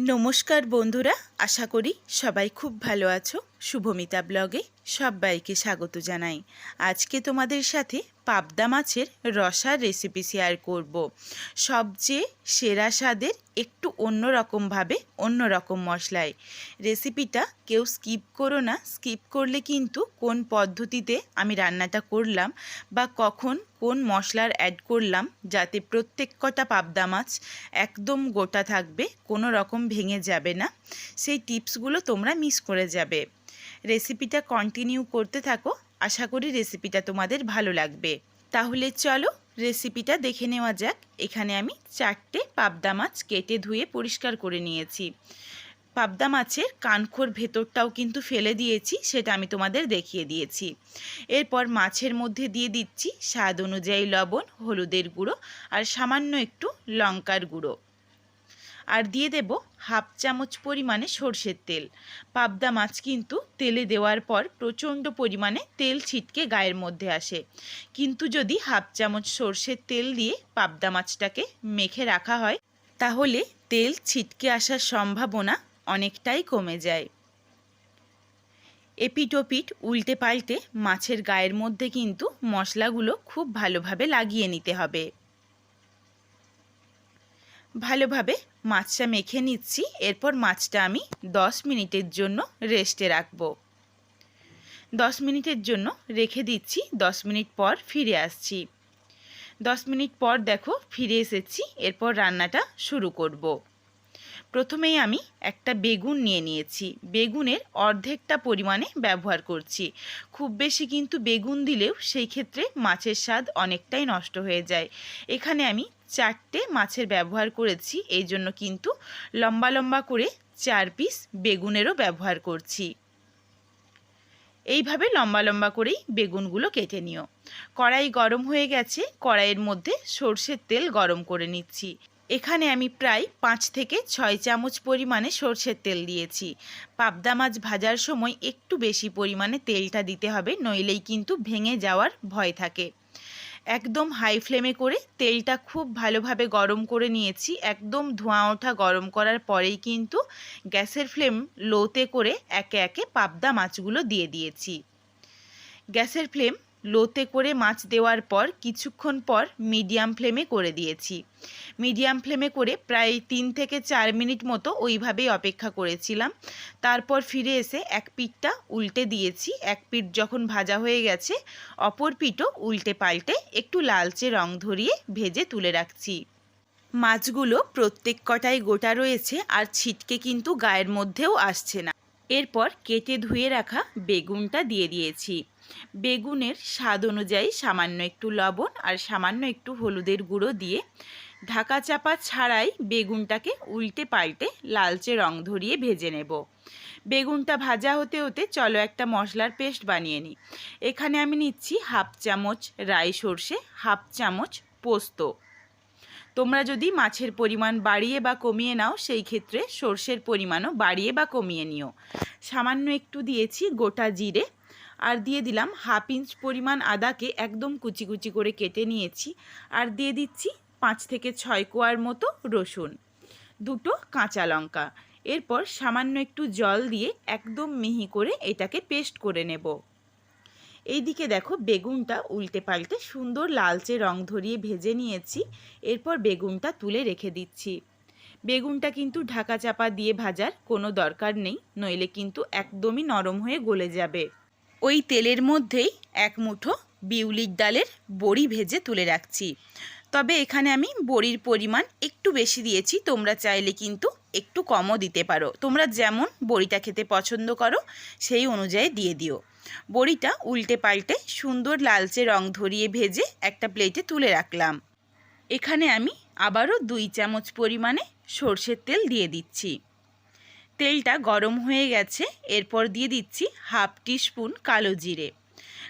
নমস্কার বন্ধুরা। আশা করি সবাই খুব ভালো আছো। শুভমিতা ব্লগে সবাইকে স্বাগত জানাই। আজকে তোমাদের সাথে পাবদা মাছের রসার রেসিপি শেয়ার করব। সবচেয়ে সেরা স্বাদের একটু অন্য রকমভাবে অন্য রকম মশলায় রেসিপিটা কেউ স্কিপ করো না। স্কিপ করলে কিন্তু কোন পদ্ধতিতে আমি রান্নাটা করলাম বা কখন কোন মশলার অ্যাড করলাম যাতে প্রত্যেক কটা পাবদা মাছ একদম গোটা থাকবে, কোনো রকম ভেঙে যাবে না। সেই টিপসগুলো তোমরা মিস করে যাবে। রেসিপিটা কন্টিনিউ করতে থাকো। আশা করি রেসিপিটা তোমাদের ভালো লাগবে। তাহলে চলো রেসিপিটা দেখে নেওয়া যাক। এখানে আমি চারটে পাবদা মাছ কেটে ধুয়ে পরিষ্কার করে নিয়েছি। পাবদা মাছের কানখোর ভেতরটাও কিন্তু ফেলে দিয়েছি, সেটা আমি তোমাদের দেখিয়ে দিয়েছি। এরপর মাছের মধ্যে দিয়ে দিচ্ছি স্বাদ অনুযায়ী লবণ, হলুদের গুঁড়ো আর সামান্য একটু লঙ্কার গুঁড়ো। আর দিয়ে দেব হাফ চামচ পরিমাণে সর্ষের তেল। পাবদা মাছ কিন্তু তেলে দেওয়ার পর প্রচণ্ড পরিমাণে তেল ছিটকে গায়ের মধ্যে আসে। কিন্তু যদি হাফ চামচ সর্ষের তেল দিয়ে পাবদা মাছটাকে মেখে রাখা হয়, তাহলে তেল ছিটকে আসার সম্ভাবনা অনেকটাই কমে যায়। এপিটোপিট উল্টে পাল্টে মাছের গায়ের মধ্যে কিন্তু মশলাগুলো খুব ভালোভাবে লাগিয়ে নিতে হবে। ভালোভাবে মাছটা মেখে নিচ্ছি। এরপর মাছটা আমি দশ মিনিটের জন্য রেস্টে রাখব। দশ মিনিটের জন্য রেখে দিচ্ছি। দশ মিনিট পর ফিরে আসছি। দশ মিনিট পর দেখো ফিরে এসেছি। এরপর রান্নাটা শুরু করব। প্রথমেই আমি একটা বেগুন নিয়ে নিয়েছি। বেগুনের অর্ধেকটা পরিমাণে ব্যবহার করছি। খুব বেশি কিন্তু বেগুন দিলেও সেই ক্ষেত্রে মাছের স্বাদ অনেকটাই নষ্ট হয়ে যায়। এখানে আমি চারটে মাছের ব্যবহার করেছি, এই জন্য কিন্তু লম্বা লম্বা করে চার পিস বেগুনেরও ব্যবহার করছি। এইভাবে লম্বা লম্বা করেই বেগুনগুলো কেটে নিও। কড়াই গরম হয়ে গেছে, কড়াইয়ের মধ্যে সর্ষের তেল গরম করে নিচ্ছি। এখানে আমি প্রায় পাঁচ থেকে ছয় চামচ পরিমাণে সর্ষের তেল দিয়েছি। পাবদা মাছ ভাজার সময় একটু বেশি পরিমাণে তেলটা দিতে হবে, নইলেই কিন্তু ভেঙে যাওয়ার ভয় থাকে। একদম হাই ফ্লেমে করে তেলটা খুব ভালোভাবে গরম করে নিয়েছি। একদম ধোঁয়া ওঠা গরম করার পরেই কিন্তু গ্যাসের ফ্লেম লোতে করে একে একে পাবদা মাছগুলো দিয়ে দিয়েছি। গ্যাসের ফ্লেম লোতে করে মাছ দেওয়ার পর কিছুক্ষণ পর মিডিয়াম ফ্লেমে করে দিয়েছি। মিডিয়াম ফ্লেমে করে প্রায় তিন থেকে চার মিনিট মতো ওইভাবেই অপেক্ষা করেছিলাম। তারপর ফিরে এসে এক পিঠটা উল্টে দিয়েছি। এক পিঠ যখন ভাজা হয়ে গেছে, অপর পিঠও উল্টে পাল্টে একটু লালচে রং ধরিয়ে ভেজে তুলে রাখছি। মাছগুলো প্রত্যেক কটাই গোটা রয়েছে আর ছিটকে কিন্তু গায়ের মধ্যেও আসছে না। এরপর কেটে ধুয়ে রাখা বেগুনটা দিয়ে দিয়েছি। বেগুনের স্বাদ অনুযায়ী সামান্য একটু লবণ আর সামান্য একটু হলুদের গুঁড়ো দিয়ে ঢাকা চাপা ছাড়াই বেগুনটাকে উল্টে পাল্টে লালচে রং ধরিয়ে ভেজে নেব। বেগুনটা ভাজা হতে হতে চলো একটা মশলার পেস্ট বানিয়ে নিই। এখানে আমি নিচ্ছি হাফ চামচ রাই সর্ষে, হাফ চামচ পোস্ত। তোমরা যদি মাছের পরিমাণ বাড়িয়ে বা কমিয়ে নাও, সেই ক্ষেত্রে সর্ষের পরিমাণও বাড়িয়ে বা কমিয়ে নিও। সামান্য একটু দিয়েছি গোটা জিরে, আর দিয়ে দিলাম হাফ ইঞ্চ পরিমাণ আদাকে একদম কুচি কুচি করে কেটে নিয়েছি, আর দিয়ে দিচ্ছি পাঁচ থেকে ছয় কোয়ার মতো রসুন, দুটো কাঁচা লঙ্কা। এরপর সামান্য একটু জল দিয়ে একদম মিহি করে এটাকে পেস্ট করে নেব। এইদিকে দেখো বেগুনটা উল্টে পাল্টে সুন্দর লালচে রং ধরিয়ে ভেজে নিয়েছি, এরপর বেগুনটা তুলে রেখে দিচ্ছি। বেগুনটা কিন্তু ঢাকা চাপা দিয়ে ভাজার কোনো দরকার নেই, নইলে কিন্তু একদমই নরম হয়ে গলে যাবে। ওই তেলের মধ্যেই এক মুঠো বিউলির ডালের বড়ি ভেজে তুলে রাখছি। তবে এখানে আমি বড়ির পরিমাণ একটু বেশি দিয়েছি, তোমরা চাইলে কিন্তু একটু কমও দিতে পারো। তোমরা যেমন বড়িটা খেতে পছন্দ করো, সেই অনুযায়ী দিয়ে দিও। বড়িটা উল্টে পাল্টে সুন্দর লালচে রং ধরিয়ে ভেজে একটা প্লেটে তুলে রাখলাম। এখানে আমি আবারও দুই চামচ পরিমাণে সর্ষের তেল দিয়ে দিচ্ছি। তেলটা গরম হয়ে গেছে, এরপর দিয়ে দিচ্ছি হাফ টিস্পুন কালো জিরে।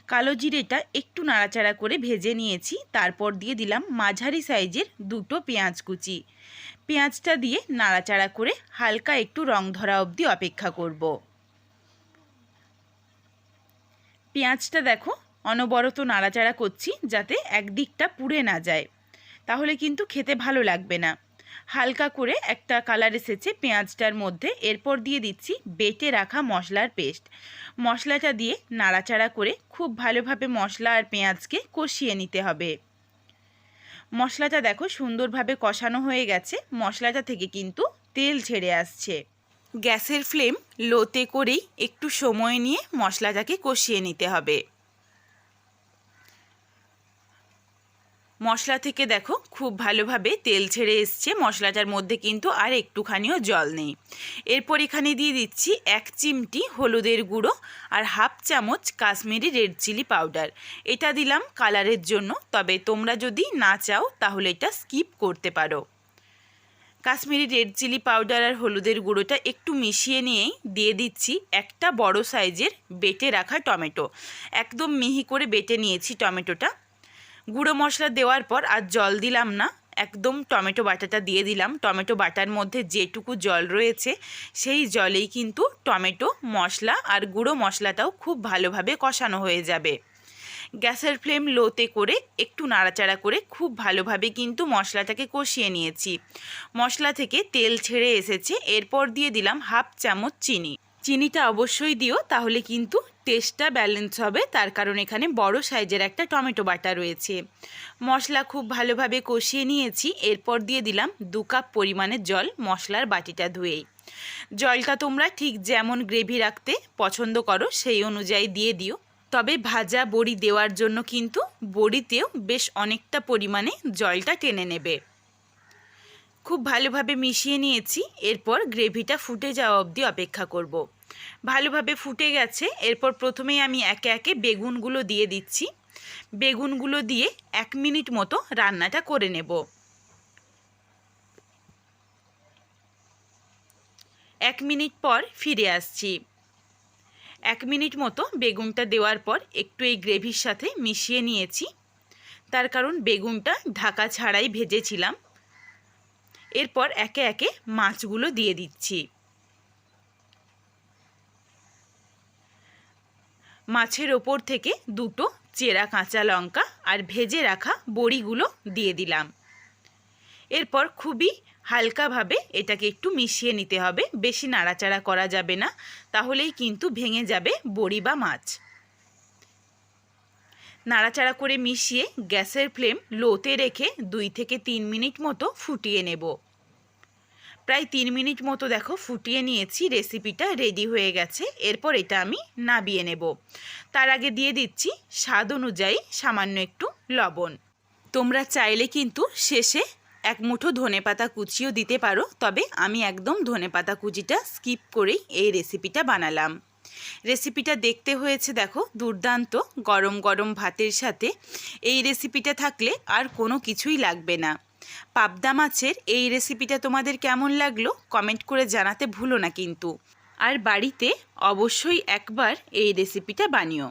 কালো জিরেটা একটু নাড়াচাড়া করে ভেজে নিয়েছি, তারপর দিয়ে দিলাম মাঝারি সাইজের দুটো পেঁয়াজ কুচি। পেঁয়াজটা দিয়ে নাড়াচাড়া করে হালকা একটু রং ধরা অবধি অপেক্ষা করব। পেঁয়াজটা দেখো, অনবরত নাড়াচাড়া করছি যাতে একদিকটা পুড়ে না যায়। তাহলে কিন্তু খেতে ভালো লাগবে না। হালকা করে একটা কালার এসেছে পেঁয়াজটার মধ্যে, এরপর দিয়ে দিচ্ছি বেটে রাখা মশলার পেস্ট। মশলাটা দিয়ে নাড়াচাড়া করে খুব ভালোভাবে মশলা আর পেঁয়াজকে কষিয়ে নিতে হবে। মশলাটা দেখো সুন্দরভাবে কষানো হয়ে গেছে। মশলাটা থেকে কিন্তু তেল ছেড়ে আসছে। গ্যাসের ফ্লেম লোতে করেই একটু সময় নিয়ে মশলাটাকে কষিয়ে নিতে হবে। মশলা থেকে দেখো খুব ভালোভাবে তেল ছেড়ে এসছে, মশলাটার মধ্যে কিন্তু আর একটুখানিও জল নেই। এরপর এখানে দিয়ে দিচ্ছি এক চিমটি হলুদের গুঁড়ো আর হাফ চামচ কাশ্মীরি রেড চিলি পাউডার। এটা দিলাম কালারের জন্য, তবে তোমরা যদি না চাও তাহলে এটা স্কিপ করতে পারো। কাশ্মীরি রেড চিলি পাউডার আর হলুদের গুঁড়োটা একটু মিশিয়ে নিয়েই দিয়ে দিচ্ছি একটা বড় সাইজের বেটে রাখা টমেটো। একদম মিহি করে বেটে নিয়েছি টমেটোটা। গুঁড়ো মশলা দেওয়ার পর আর জল দিলাম না, একদম টমেটো বাটাটা দিয়ে দিলাম। টমেটো বাটার মধ্যে যেটুকু জল রয়েছে, সেই জলেই কিন্তু টমেটো মশলা আর গুঁড়ো মশলাটাও খুব ভালোভাবে কষানো হয়ে যাবে। গ্যাসের ফ্লেম লোতে করে একটু নাড়াচাড়া করে খুব ভালোভাবে কিন্তু মশলাটাকে কষিয়ে নিয়েছি। মশলা থেকে তেল ছেড়ে এসেছে, এরপর দিয়ে দিলাম হাফ চামচ চিনি। চিনিটা অবশ্যই দিও, তাহলে কিন্তু টেস্টটা ব্যালেন্স হবে, তার কারণ এখানে বড় সাইজের একটা টমেটো বাটা রয়েছে। মশলা খুব ভালোভাবে কষিয়ে নিয়েছি, এরপর দিয়ে দিলাম দু কাপ পরিমাণে জল মশলার বাটিটা ধুয়েই জলটা তোমরা ঠিক যেমন গ্রেভি রাখতে পছন্দ করো, সেই অনুযায়ী দিয়ে দিও। তবে ভাজা বড়ি দেওয়ার জন্য কিন্তু বড়িতেও বেশ অনেকটা পরিমাণে জলটা টেনে নেবে। খুব ভালোভাবে মিশিয়ে নিয়েছি, এরপর গ্রেভিটা ফুটে যাওয়া অবধি অপেক্ষা করব। ভালোভাবে ফুটে গেছে, এরপর প্রথমেই আমি একে একে বেগুনগুলো দিয়ে দিচ্ছি। বেগুনগুলো দিয়ে এক মিনিট মতো রান্নাটা করে নেব। এক মিনিট পর ফিরে আসছি। এক মিনিট মতো বেগুনটা দেওয়ার পর একটু এই গ্রেভির সাথে মিশিয়ে নিয়েছি। তার কারণ বেগুনটা ঢাকা ছাড়াই ভেজেছিলাম। এরপর একে একে মাছগুলো দিয়ে দিচ্ছি। মাছের ওপর থেকে দুটো চেরা কাঁচা লঙ্কা আর ভেজে রাখা বড়িগুলো দিয়ে দিলাম। এরপর খুবই হালকাভাবে এটাকে একটু মিশিয়ে নিতে হবে। বেশি নাড়াচাড়া করা যাবে না, তাহলেই কিন্তু ভেঙে যাবে বড়ি বা মাছ। নাড়াচাড়া করে মিশিয়ে গ্যাসের ফ্লেম লোতে রেখে দুই থেকে তিন মিনিট মতো ফুটিয়ে নেব। প্রায় তিন মিনিট মতো দেখো ফুটিয়ে নিয়েছি, রেসিপিটা রেডি হয়ে গেছে। এরপর এটা আমি নাবিয়ে নেব। তার আগে দিয়ে দিচ্ছি স্বাদ অনুযায়ী সামান্য একটু লবণ। তোমরা চাইলে কিন্তু শেষে এক মুঠো ধনে পাতা কুচিও দিতে পারো, তবে আমি একদম ধনে পাতা কুচিটা স্কিপ করেই এই রেসিপিটা বানালাম। রেসিপিটা দেখতে হয়েছে দেখো, দুর্দান্ত গরম গরম ভাতের সাথে। এই রেসিপিটা থাকলে আর কোনো কিছুই লাগবে না। পাবদা মাছের এই রেসিপিটা তোমাদের কেমন লাগল কমেন্ট করে জানাতে ভুলো না কিন্তু। আর বাড়িতে অবশ্যই একবার এই রেসিপিটা বানিও।